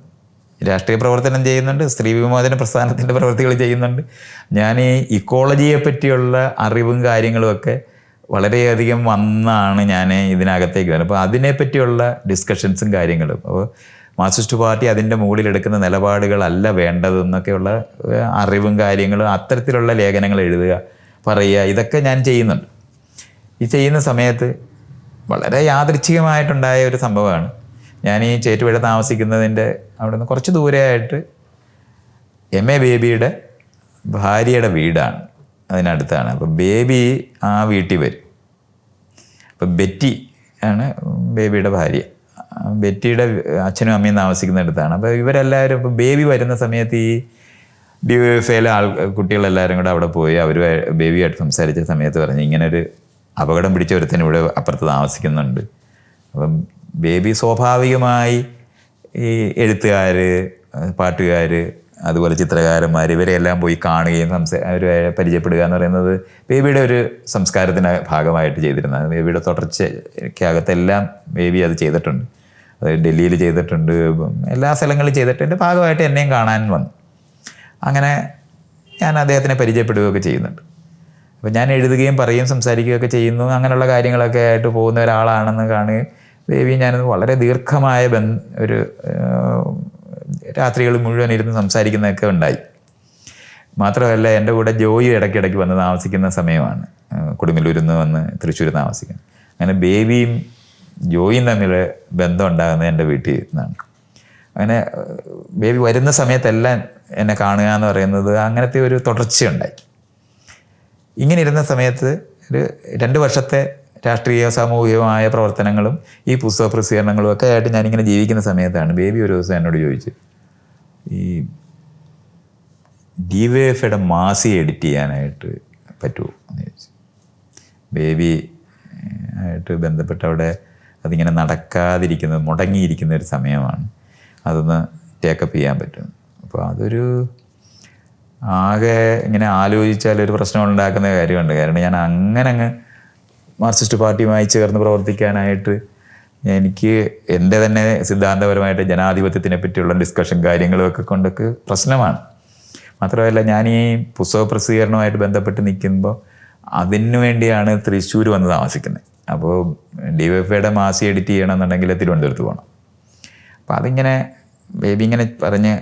രാഷ്ട്രീയ പ്രവർത്തനം ചെയ്യുന്നുണ്ട് സ്ത്രീ വിമോചന പ്രസ്ഥാനത്തിന്റെ പ്രവൃത്തികൾ ചെയ്യുന്നുണ്ട്. ഞാൻ ഈ ഇക്കോളജിയെ പറ്റിയുള്ള അറിവും കാര്യങ്ങളുമൊക്കെ വളരെയധികം വന്നാണ് ഞാൻ ഇതിനകത്തേക്ക് വരുന്നത്. അപ്പോൾ അതിനെപ്പറ്റിയുള്ള ഡിസ്കഷൻസും കാര്യങ്ങളും. അപ്പോൾ മാർക്സിസ്റ്റ് പാർട്ടി അതിന്റെ മുകളിലെടുക്കുന്ന നിലപാടുകളല്ല വേണ്ടതെന്നൊക്കെയുള്ള അറിവും കാര്യങ്ങളും അത്തരത്തിലുള്ള ലേഖനങ്ങൾ എഴുതുക പറയുക ഇതൊക്കെ ഞാൻ ചെയ്യുന്നുണ്ട്. ഈ ചെയ്യുന്ന സമയത്ത് വളരെ യാദൃച്ഛികമായിട്ടുണ്ടായ ഒരു സംഭവമാണ്. ഞാൻ ഈ ചേറ്റുപുഴ താമസിക്കുന്നതിന്റെ അവിടെ നിന്ന് കുറച്ച് ദൂരെയായിട്ട് എം എ ബേബിയുടെ ഭാര്യയുടെ വീടാണ്. അതിനടുത്താണ്. അപ്പോൾ ബേബി ആ വീട്ടിൽ വരും. അപ്പോൾ ബെറ്റി ആണ് ബേബിയുടെ ഭാര്യ. ബെറ്റിയുടെ അച്ഛനും അമ്മയും താമസിക്കുന്നിടത്താണ്. അപ്പോൾ ഇവരെല്ലാവരും ഇപ്പോൾ ബേബി വരുന്ന സമയത്ത് ഈ ഡി എഫ് ആൾ കുട്ടികളെല്ലാവരും കൂടെ അവിടെ പോയി അവർ ബേബിയായിട്ട് സംസാരിച്ച സമയത്ത് പറഞ്ഞു ഇങ്ങനൊരു അപകടം പിടിച്ച ഒരുത്തൻ ഇവിടെ അപ്പുറത്ത് താമസിക്കുന്നുണ്ട്. അപ്പം ബേബി സ്വാഭാവികമായി ഈ എഴുത്തുകാർ പാട്ടുകാർ അതുപോലെ ചിത്രകാരന്മാർ ഇവരെല്ലാം പോയി കാണുകയും സംസാ അവരെ പരിചയപ്പെടുക എന്ന് പറയുന്നത് ബേബിയുടെ ഒരു സംസ്കാരത്തിന് ഭാഗമായിട്ട് ചെയ്തിരുന്നത്. ബേബിയുടെ തുടർച്ചയ്ക്കകത്തെല്ലാം ബേബി അത് ചെയ്തിട്ടുണ്ട്. അത് ഡൽഹിയിൽ ചെയ്തിട്ടുണ്ട്. എല്ലാ സ്ഥലങ്ങളിലും ചെയ്തിട്ട് എന്റെ ഭാഗമായിട്ട് എന്നെയും കാണാൻ വന്നു. അങ്ങനെ ഞാൻ അദ്ദേഹത്തിനെ പരിചയപ്പെടുകയൊക്കെ ചെയ്യുന്നുണ്ട്. അപ്പോൾ ഞാൻ എഴുതുകയും പറയുകയും സംസാരിക്കുകയൊക്കെ ചെയ്യുന്നു. അങ്ങനെയുള്ള കാര്യങ്ങളൊക്കെ ആയിട്ട് പോകുന്ന ഒരാളാണെന്ന് കാണുകയും ദേവിയും ഞാൻ വളരെ ദീർഘമായ ബന്ധ ഒരു രാത്രികൾ മുഴുവൻ ഇരുന്ന് സംസാരിക്കുന്നതൊക്കെ ഉണ്ടായി. മാത്രമല്ല എന്റെ കൂടെ ജോയി ഇടയ്ക്കിടയ്ക്ക് വന്ന് താമസിക്കുന്ന സമയമാണ്. കൊടുങ്ങല്ലൂരിൽ നിന്ന് വന്ന് തൃശ്ശൂർ താമസിക്കുന്നത് അങ്ങനെ ബേബിയും ജോയിയും തമ്മിൽ ബന്ധം ഉണ്ടാകുന്നത് എന്റെ വീട്ടിൽ നിന്നാണ്. അങ്ങനെ ബേബി വരുന്ന സമയത്തെല്ലാം എന്നെ കാണുക എന്ന് പറയുന്നത് അങ്ങനത്തെ ഒരു തുടർച്ചയുണ്ടായി. ഇങ്ങനെ ഇരുന്ന സമയത്ത് ഒരു രണ്ട് വർഷത്തെ രാഷ്ട്രീയ സാമൂഹികമായ പ്രവർത്തനങ്ങളും ഈ പുസ്തക പ്രസിദ്ധീകരണങ്ങളും ഒക്കെ ആയിട്ട് ഞാനിങ്ങനെ ജീവിക്കുന്ന സമയത്താണ്. ബേബി ഒരു ദിവസം എന്നോട് ചോദിച്ചു ഈ ഡി വൈ മാസി എഡിറ്റ് ചെയ്യാനായിട്ട് പറ്റുമോ? എന്ന് ചോദിച്ചു. ബേബി ആയിട്ട് ബന്ധപ്പെട്ട് അവിടെ അതിങ്ങനെ നടക്കാതിരിക്കുന്നത് മുടങ്ങിയിരിക്കുന്ന ഒരു സമയമാണ്. അതൊന്ന് ടേക്കപ്പ് ചെയ്യാൻ പറ്റും. അപ്പോൾ അതൊരു ആകെ ഇങ്ങനെ ആലോചിച്ചാൽ ഒരു പ്രശ്നം ഉണ്ടാക്കുന്ന കാര്യമുണ്ട്. കാരണം ഞാൻ അങ്ങനെ അങ്ങ് മാർക്സിസ്റ്റ് പാർട്ടിയുമായി ചേർന്ന് പ്രവർത്തിക്കാനായിട്ട് എനിക്ക് എന്റെ തന്നെ സിദ്ധാന്തപരമായിട്ട് ജനാധിപത്യത്തിനെ പറ്റിയുള്ള ഡിസ്കഷൻ കാര്യങ്ങളൊക്കെ കൊണ്ടൊക്കെ പ്രശ്നമാണ്. മാത്രമല്ല ഞാൻ ഈ പുസ്തക പ്രസിദ്ധീകരണവുമായിട്ട് ബന്ധപ്പെട്ട് നിൽക്കുമ്പോൾ അതിനു വേണ്ടിയാണ് തൃശ്ശൂർ വന്ന് താമസിക്കുന്നത്. അപ്പോൾ ഡി വൈ എഫയുടെ മാസി എഡിറ്റ് ചെയ്യണമെന്നുണ്ടെങ്കിൽ തിരുവനന്തപുരത്ത് പോകണം. അപ്പോൾ അതിങ്ങനെ ബേബി ഇങ്ങനെ പറഞ്ഞ്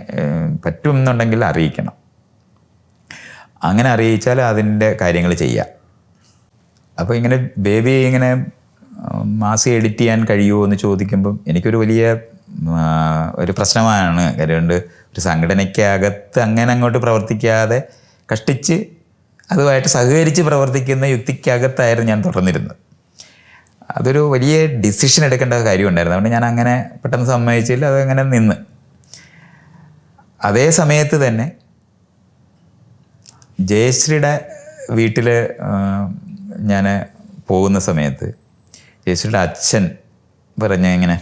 പറ്റുമെന്നുണ്ടെങ്കിൽ അറിയിക്കണം. അങ്ങനെ അറിയിച്ചാൽ അതിന്റെ കാര്യങ്ങൾ ചെയ്യാം. അപ്പോൾ ഇങ്ങനെ ബേബി ഇങ്ങനെ മാസി എഡിറ്റ് ചെയ്യാൻ കഴിയുമോ എന്ന് ചോദിക്കുമ്പം എനിക്കൊരു വലിയ ഒരു പ്രശ്നമാണ്. കാര്യമുണ്ട് ഒരു സംഘടനയ്ക്കകത്ത് അങ്ങനെ അങ്ങോട്ട് പ്രവർത്തിക്കാതെ കഷ്ടിച്ച് അതുമായിട്ട് സഹകരിച്ച് പ്രവർത്തിക്കുന്ന യുക്തിക്കകത്തായിരുന്നു ഞാൻ തുടർന്നിരുന്നത്. അതൊരു വലിയ ഡിസിഷൻ എടുക്കേണ്ട കാര്യമുണ്ടായിരുന്നു അതുകൊണ്ട് ഞാൻ അങ്ങനെ പെട്ടെന്ന് സമ്മതിച്ചില്ല അതങ്ങനെ നിന്ന്. അതേ സമയത്ത് തന്നെ ജയശ്രീയുടെ വീട്ടിൽ ഞാൻ പോകുന്ന സമയത്ത് ജയശ്രീയുടെ അച്ഛൻ പറഞ്ഞ ഇങ്ങനെ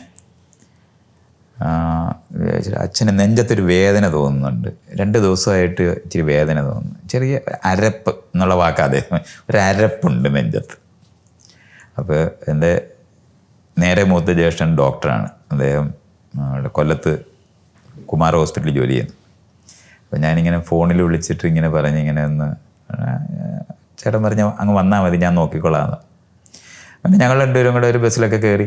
അച്ഛന് നെഞ്ചത്തൊരു വേദന തോന്നുന്നുണ്ട്. രണ്ട് ദിവസമായിട്ട് ഇച്ചിരി വേദന തോന്നുന്നു. ചെറിയ അരപ്പ് എന്നുള്ള വാക്ക് അദ്ദേഹം ഒരു അരപ്പുണ്ട് നെഞ്ചത്ത്. അപ്പോൾ എന്റെ നേരെ മൂത്ത ജ്യേഷ്ഠൻ ഡോക്ടറാണ്. അദ്ദേഹം കൊല്ലത്ത് കുമാർ ഹോസ്പിറ്റലിൽ ജോലി ചെയ്യുന്നു. അപ്പോൾ ഞാനിങ്ങനെ ഫോണിൽ വിളിച്ചിട്ട് ഇങ്ങനെ പറഞ്ഞു ഇങ്ങനെ ഒന്ന് ചേട്ടൻ പറഞ്ഞ അങ്ങ് വന്നാൽ മതി ഞാൻ നോക്കിക്കൊള്ളാമെന്ന് അങ്ങനെ ഞങ്ങൾ രണ്ടുപേരും കൂടെ ഒരു ബസ്സിലൊക്കെ കയറി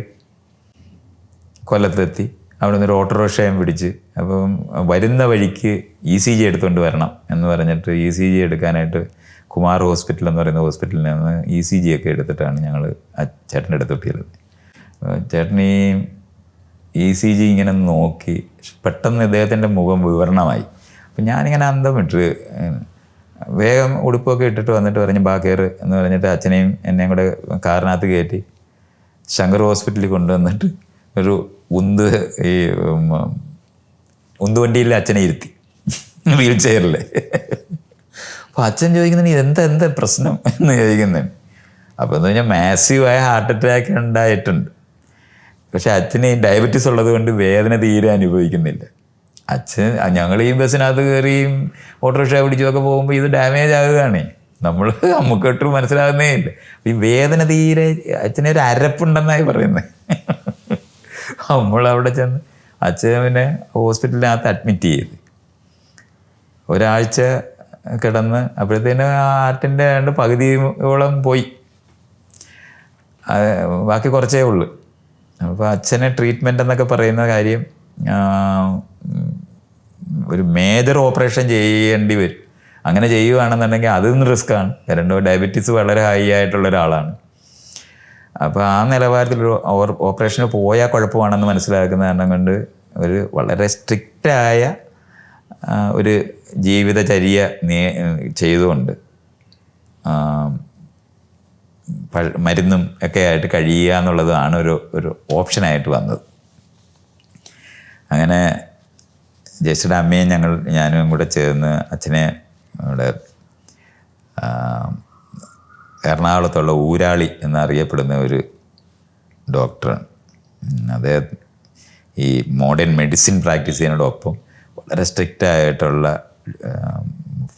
കൊല്ലത്തെത്തി അവിടെ നിന്ന് ഒരു ഓട്ടോറിക്ഷയും പിടിച്ച് അപ്പം വരുന്ന വഴിക്ക് ഇ സി ജി എടുത്തുകൊണ്ട് വരണം എന്ന് പറഞ്ഞിട്ട് ഇ സി ജി എടുക്കാനായിട്ട് കുമാർ ഹോസ്പിറ്റൽ എന്ന് പറയുന്ന ഹോസ്പിറ്റലിൽ നിന്ന് ഇ സി ജി ഒക്കെ എടുത്തിട്ടാണ് ഞങ്ങൾ ആ ചേട്ടന്റെ അടുത്തോട്ട് ചെല്ലുന്നത്. ചേട്ടൻ ഈ ഇ സി ജി ഇങ്ങനെ നോക്കി പെട്ടെന്ന് ഇദ്ദേഹത്തിന്റെ മുഖം വിവരണമായി. അപ്പം ഞാനിങ്ങനെ അന്തം വിട്ട്. വേഗം ഉടുപ്പൊക്കെ ഇട്ടിട്ട് വന്നിട്ട് പറഞ്ഞ് ബാ കയറ് എന്ന് പറഞ്ഞിട്ട് അച്ഛനെയും എന്നെയും കൂടെ കാറിനകത്ത് കയറ്റി ശങ്കർ ഹോസ്പിറ്റലിൽ കൊണ്ടുവന്നിട്ട് ഒരു ഉന്ത് ഈ ഉന്തുവണ്ടിയിൽ അച്ഛനെ ഇരുത്തി. വീൽ ചെയറിൽ. അപ്പോൾ അച്ഛൻ ചോദിക്കുന്നതിന് ഇതെന്താ എന്താ പ്രശ്നം? എന്ന് ചോദിക്കുന്നതിന് അപ്പോൾ എന്ന് പറഞ്ഞാൽ മാസീവായ ഹാർട്ട് അറ്റാക്ക് ഉണ്ടായിട്ടുണ്ട്. പക്ഷെ അച്ഛന് ഡയബറ്റീസ് ഉള്ളത് കൊണ്ട് വേദന തീരെ അനുഭവിക്കുന്നില്ല. അച്ഛൻ ഞങ്ങൾ ഈ ബസ്സിനകത്ത് കയറിയും ഓട്ടോറിക്ഷ പിടിച്ചുമൊക്കെ പോകുമ്പോൾ ഇത് ഡാമേജ് ആകുകയാണ്. നമ്മൾ നമുക്കൊട്ടും മനസ്സിലാകുന്നേ ഇല്ല. ഈ വേദന തീരെ അച്ഛനെ ഒരു അരപ്പുണ്ടെന്നായി പറയുന്നത് നമ്മളവിടെ ചെന്ന് അച്ഛൻ പിന്നെ ഹോസ്പിറ്റലിനകത്ത് അഡ്മിറ്റ് ചെയ്ത്. ഒരാഴ്ച കിടന്ന് അപ്പോഴത്തേന് ആർട്ടിന്റെ രണ്ട് പകുതിയോളം പോയി. ബാക്കി കുറച്ചേ ഉള്ളൂ. അപ്പോൾ അച്ഛനെ ട്രീറ്റ്മെന്റ് എന്നൊക്കെ പറയുന്ന കാര്യം ഒരു മേജർ ഓപ്പറേഷൻ ചെയ്യേണ്ടി വരും. അങ്ങനെ ചെയ്യുകയാണെന്നുണ്ടെങ്കിൽ അതും റിസ്ക്കാണ് കാരണം ഡയബറ്റീസ് വളരെ ഹൈ ആയിട്ടുള്ള ഒരാളാണ്. അപ്പോൾ ആ നിലവാരത്തിൽ ഒരു ഓപ്പറേഷന് പോയാൽ കുഴപ്പമാണെന്ന് മനസ്സിലാക്കുന്ന കാരണം കൊണ്ട് ഒരു വളരെ സ്ട്രിക്റ്റായ ഒരു ജീവിതചര്യ നേ ചെയ്തുകൊണ്ട് മരുന്നും ഒക്കെ ആയിട്ട് കഴിയുക എന്നുള്ളതാണ് ഒരു ഒരു ഓപ്ഷനായിട്ട് വന്നത്. അങ്ങനെ ജയശ്രീയുടെ അമ്മയും ഞങ്ങൾ ഞാനും കൂടെ ചേർന്ന് അച്ഛനെ അവിടെ ആ, എറണാകുളത്തുള്ള ഊരാളി എന്നറിയപ്പെടുന്ന ഒരു ഡോക്ടർ അദ്ദേഹം ഈ മോഡേൺ മെഡിസിൻ പ്രാക്ടീസ് ചെയ്യുന്നതോടൊപ്പം വളരെ സ്ട്രിക്റ്റ് ആയിട്ടുള്ള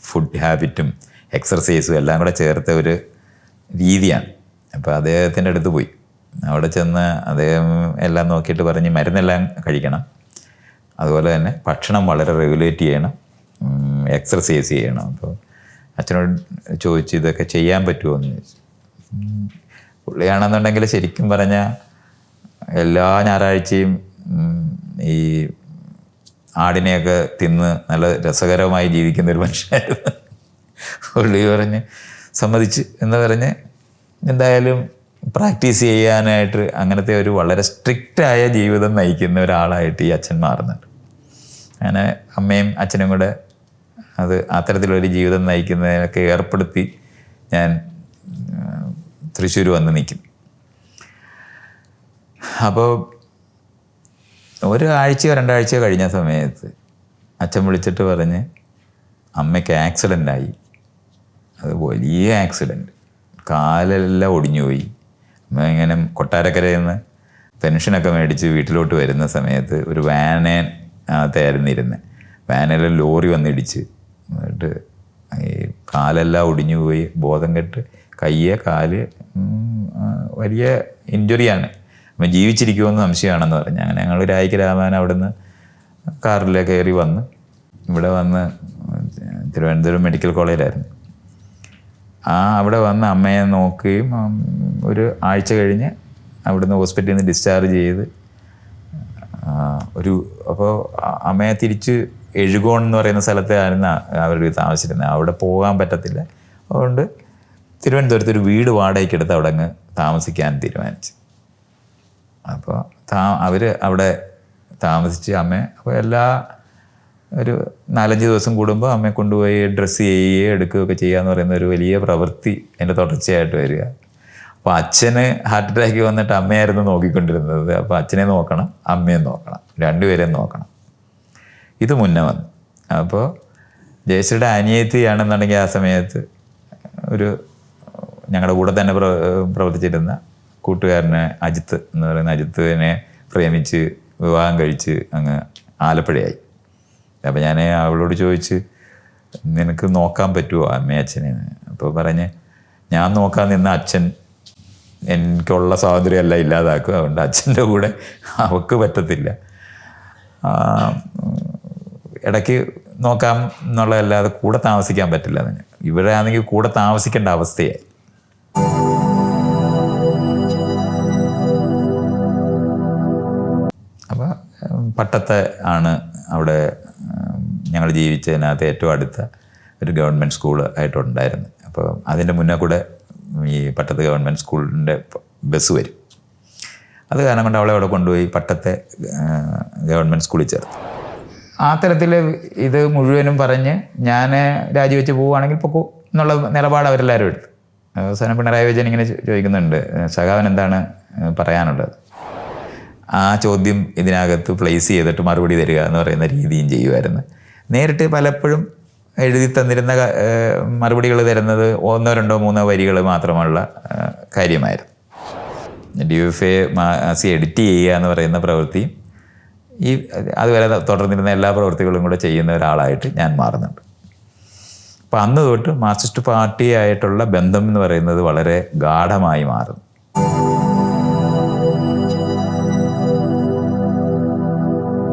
ഫുഡ് ഹാബിറ്റും എക്സർസൈസും എല്ലാം കൂടെ ചേർത്ത ഒരു രീതിയാണ്. അപ്പോൾ അദ്ദേഹത്തിന്റെ അടുത്ത് പോയി. അവിടെ ചെന്ന് അദ്ദേഹം എല്ലാം നോക്കിയിട്ട് പറഞ്ഞ് മരുന്നെല്ലാം കഴിക്കണം. അതുപോലെ തന്നെ ഭക്ഷണം വളരെ റെഗുലേറ്റ് ചെയ്യണം എക്സർസൈസ് ചെയ്യണം. അപ്പോൾ അച്ഛനോട് ചോദിച്ച് ഇതൊക്കെ ചെയ്യാൻ പറ്റുമോ? എന്ന് ചോദിച്ചു. പുള്ളിയാണെന്നുണ്ടെങ്കിൽ ശരിക്കും പറഞ്ഞാൽ എല്ലാ ഞായറാഴ്ചയും ഈ ആടിനെയൊക്കെ തിന്ന് നല്ല രസകരമായി ജീവിക്കുന്ന ഒരു മനുഷ്യനായിരുന്നു. പുള്ളി പറഞ്ഞ് സമ്മതിച്ച് എന്ന് പറഞ്ഞ് എന്തായാലും പ്രാക്ടീസ് ചെയ്യാനായിട്ട് അങ്ങനത്തെ ഒരു വളരെ സ്ട്രിക്റ്റായ ജീവിതം നയിക്കുന്ന ഒരാളായിട്ട് ഈ അച്ഛൻ മാറുന്നുണ്ട്. അങ്ങനെ അമ്മയും അച്ഛനും കൂടെ അത് അത്തരത്തിലൊരു ജീവിതം നയിക്കുന്നതിനൊക്കെ ഏർപ്പെടുത്തി ഞാൻ തൃശ്ശൂർ വന്ന് നിൽക്കും. അപ്പോൾ ഒരു ആഴ്ചയോ രണ്ടാഴ്ചയോ കഴിഞ്ഞ സമയത്ത് അച്ഛൻ വിളിച്ചിട്ട് പറഞ്ഞ് അമ്മയ്ക്ക് ആക്സിഡന്റ് ആയി. അത് വലിയ ആക്സിഡന്റ് കാലെല്ലാം ഒടിഞ്ഞുപോയി അമ്മ ഇങ്ങനെ കൊട്ടാരക്കരയിൽ നിന്ന് പെൻഷനൊക്കെ മേടിച്ച് വീട്ടിലോട്ട് വരുന്ന സമയത്ത് ഒരു വാനെ അകത്തായിരുന്നു ഇരുന്നത് വാനിൽ ലോറി വന്നിടിച്ച്. എന്നിട്ട് ഈ കാലെല്ലാം ഒടിഞ്ഞു പോയി. ബോധം കെട്ട് കയ്യ് കാൽ വലിയ ഇഞ്ചുറിയാണ്. അപ്പം ജീവിച്ചിരിക്കുമെന്ന് സംശയമാണെന്ന് പറഞ്ഞു. അങ്ങനെ ഞങ്ങൾ രായിക്ക് രാമാൻ നിന്ന് കാറിൽ കയറി വന്ന് ഇവിടെ വന്ന് തിരുവനന്തപുരം മെഡിക്കൽ കോളേജിലായിരുന്നു. ആ അവിടെ വന്ന് അമ്മയെ നോക്കുകയും ഒരു ആഴ്ച കഴിഞ്ഞ് അവിടുന്ന് ഹോസ്പിറ്റലിൽ നിന്ന് ഡിസ്ചാർജ് ചെയ്ത് ഒരു അപ്പോൾ അമ്മയെ തിരിച്ച് എഴുകോൺ എന്ന് പറയുന്ന സ്ഥലത്തായിരുന്നു അവർ താമസിച്ചിരുന്നത്. അവിടെ പോകാൻ പറ്റത്തില്ല. അതുകൊണ്ട് തിരുവനന്തപുരത്ത് ഒരു വീട് വാടകയ്ക്കെടുത്ത് അവിടെ അങ്ങ് താമസിക്കാൻ തീരുമാനിച്ചു. അപ്പോൾ താ അവർ അവിടെ താമസിച്ച് അമ്മ അപ്പോൾ എല്ലാ ഒരു നാലഞ്ച് ദിവസം കൂടുമ്പോൾ അമ്മയെ കൊണ്ടുപോയി ഡ്രസ്സ് ചെയ്യുകയോ എടുക്കുകയൊക്കെ ചെയ്യുക എന്ന് പറയുന്ന ഒരു വലിയ പ്രവൃത്തി എന്റെ തുടർച്ചയായിട്ട് വരിക. അപ്പോൾ അച്ഛന് ഹാർട്ട് അറ്റാക്ക് വന്നിട്ട് അമ്മയായിരുന്നു നോക്കിക്കൊണ്ടിരുന്നത്. അപ്പോൾ അച്ഛനെ നോക്കണം അമ്മയെ നോക്കണം രണ്ടുപേരെയും നോക്കണം. ഇത് മുന്നേ വന്നു. അപ്പോൾ ജയശ്രീയുടെ അനിയത്തിയാണെന്നുണ്ടെങ്കിൽ ആ സമയത്ത് ഒരു ഞങ്ങളുടെ കൂടെ തന്നെ പ്ര പ്രവർത്തിച്ചിരുന്ന കൂട്ടുകാരനെ അജിത്ത് എന്ന് പറയുന്ന അജിത്തിനെ പ്രേമിച്ച് വിവാഹം കഴിച്ച് അങ്ങ് ആലപ്പുഴയായി. അപ്പോൾ ഞാൻ അവളോട് ചോദിച്ച് നിനക്ക് നോക്കാൻ പറ്റുമോ അമ്മയെ അച്ഛനെ അപ്പോൾ പറഞ്ഞ് ഞാൻ നോക്കാൻ നിന്ന അച്ഛൻ എനിക്കുള്ള സ്വാതന്ത്ര്യമല്ല ഇല്ലാതാക്കും അതുകൊണ്ട് അച്ഛന്റെ കൂടെ അവൾക്ക് പറ്റത്തില്ല. ഇടയ്ക്ക് നോക്കാം എന്നുള്ളതല്ലാതെ കൂടെ താമസിക്കാൻ പറ്റില്ല അതിന്. ഇവിടെ ആണെങ്കിൽ കൂടെ താമസിക്കേണ്ട അവസ്ഥയായി. അപ്പോൾ പട്ടത്തെ ആണ് അവിടെ ഞങ്ങൾ ജീവിച്ചതിനകത്ത് ഏറ്റവും അടുത്ത ഒരു ഗവൺമെന്റ് സ്കൂൾ ആയിട്ടുണ്ടായിരുന്നു അപ്പോൾ അതിന്റെ മുന്നേ കൂടെ ഈ പട്ടത്ത് ഗവൺമെന്റ് സ്കൂളിന്റെ ബസ് വരും. അത് കാരണം കൊണ്ട് അവളെ അവിടെ കൊണ്ടുപോയി പട്ടത്തെ ഗവൺമെന്റ് സ്കൂളിൽ ചേർത്തു. ആ തരത്തിൽ ഇത് മുഴുവനും പറഞ്ഞ് ഞാൻ രാജിവെച്ച് പോവുകയാണെങ്കിൽ പൊക്കൂ എന്നുള്ള നിലപാട് അവരെല്ലാവരും എടുത്തു. അവസാനം പിണറായി വിജയൻ ഇങ്ങനെ ചോദിക്കുന്നുണ്ട് സഖാവൻ എന്താണ് പറയാനുള്ളത്? ആ ചോദ്യം ഇതിനകത്ത് പ്ലേസ് ചെയ്തിട്ട് മറുപടി തരിക എന്ന് പറയുന്ന രീതിയും ചെയ്യുമായിരുന്നു. നേരിട്ട് പലപ്പോഴും എഴുതി തന്നിരുന്ന മറുപടികൾ തരുന്നത് ഒന്നോ രണ്ടോ മൂന്നോ വരികൾ മാത്രമുള്ള കാര്യമായിരുന്നു. ഡി എഫ് എ മാസി എഡിറ്റ് ചെയ്യുക എന്ന് പറയുന്ന പ്രവൃത്തി ഈ അതുവരെ തുടർന്നിരുന്ന എല്ലാ പ്രവൃത്തികളും കൂടെ ചെയ്യുന്ന ഒരാളായിട്ട് ഞാൻ മാറുന്നുണ്ട്. അപ്പം അന്ന് തൊട്ട് മാർക്സിസ്റ്റ് പാർട്ടിയായിട്ടുള്ള ബന്ധം എന്ന് പറയുന്നത് വളരെ ഗാഠമായി മാറുന്നു.